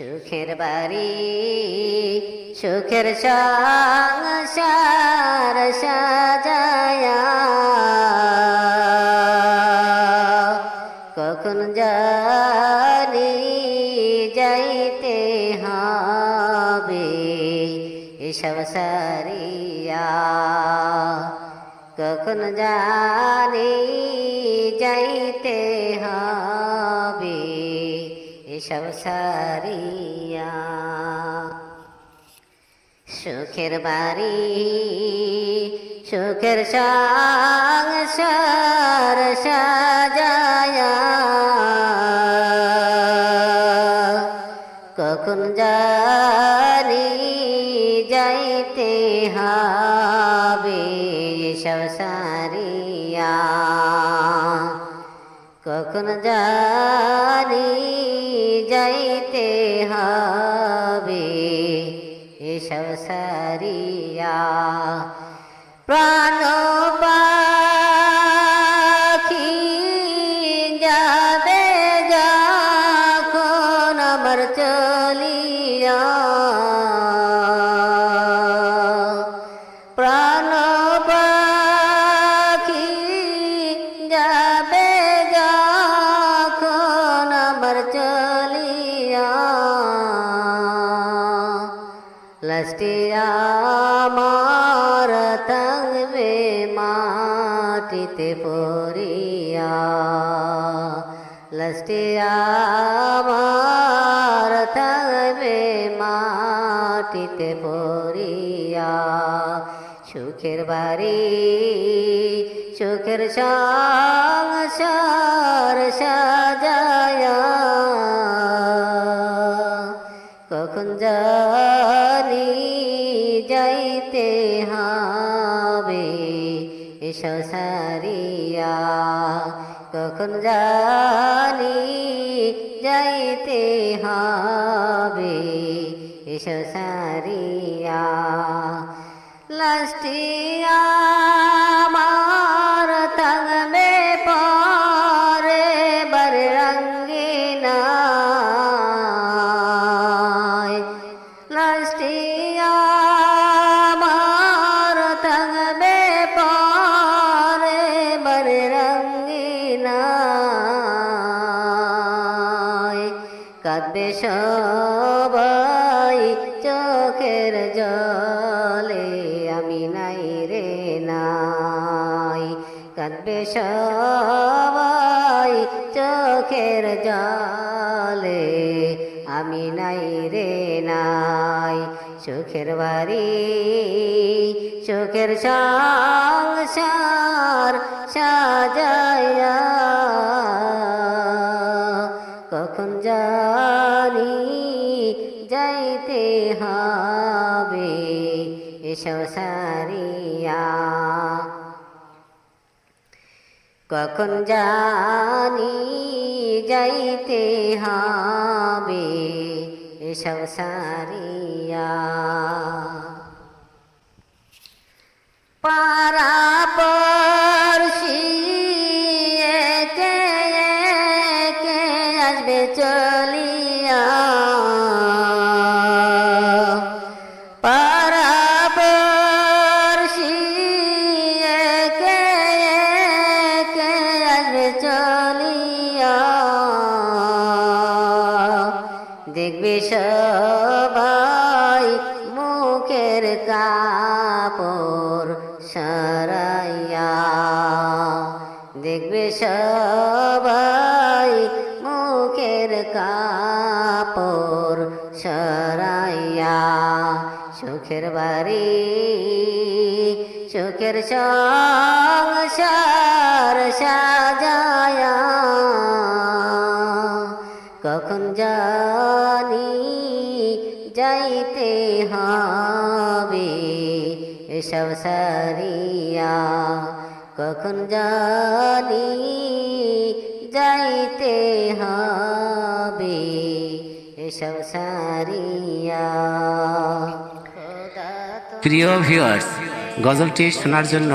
সুখের বাড়ি, সুখের সংসার সাজায়া। কখন জানি যাইতে হবে এসব সারিয়া। কখন জানি যাইতে হবে এসব সারিয়া সুখের বাড়ি, সুখের সংসার সাজায়া। কখন জানি যাইতে হবে সব সারিয়া কখন জানি যাইতে হবে। এসব সারিয়া প্রাণ লাস্টে আমার থাকবে মাটিতে পড়িয়া লাস্টে আমার থাকবে মাটিতে পড়িয়া সুখের বাড়ি সুখের সংসার সাজায়া জানি যাইতে হবে সারিয়া। কখন জানি যাইতে হবে সারিয়া। লাস্টিয়া আমার, থাকবে পরে কাঁদবে সবাই চোখের জলে, আমি নাই রে নাই। কাঁদবে সবাই চোখের জলে, আমি নাই রে সুখের বাড়ি সুখের সংসার সাজায়া কখন জানি যাইতে হবে এসব সারিয়া কখন জানি যাইতে হবে এসব সারিয়া পারা পড়শি একে একে আসবে চলিয়া। সবাই মুখের কাপড় সরাইয়া দেখবে সবাই মুখের কাপড় সরাইয়া। সুখের বাড়ি সুখের সংসার এসব সারিয়া কখন জানি যাইতে হবে এসব সারিয়া প্রিয় ভিউয়ার্স গজলটি শোনার জন্য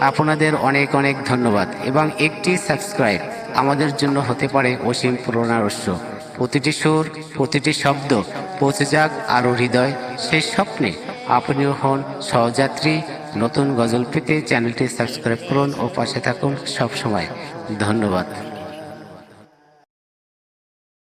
আপনাদের অনেক অনেক ধন্যবাদ এবং একটি সাবস্ক্রাইব আমাদের জন্য হতে পারে অসীম প্রেরণার উৎস প্রতিটি সুর, প্রতিটি শব্দ পৌঁছে যাক আরও হৃদয় সেই স্বপ্নে আপনিও হন সহযাত্রী। নতুন গজল পেতে চ্যানেলটি সাবস্ক্রাইব করুন ও পাশে থাকুন সবসময়। ধন্যবাদ।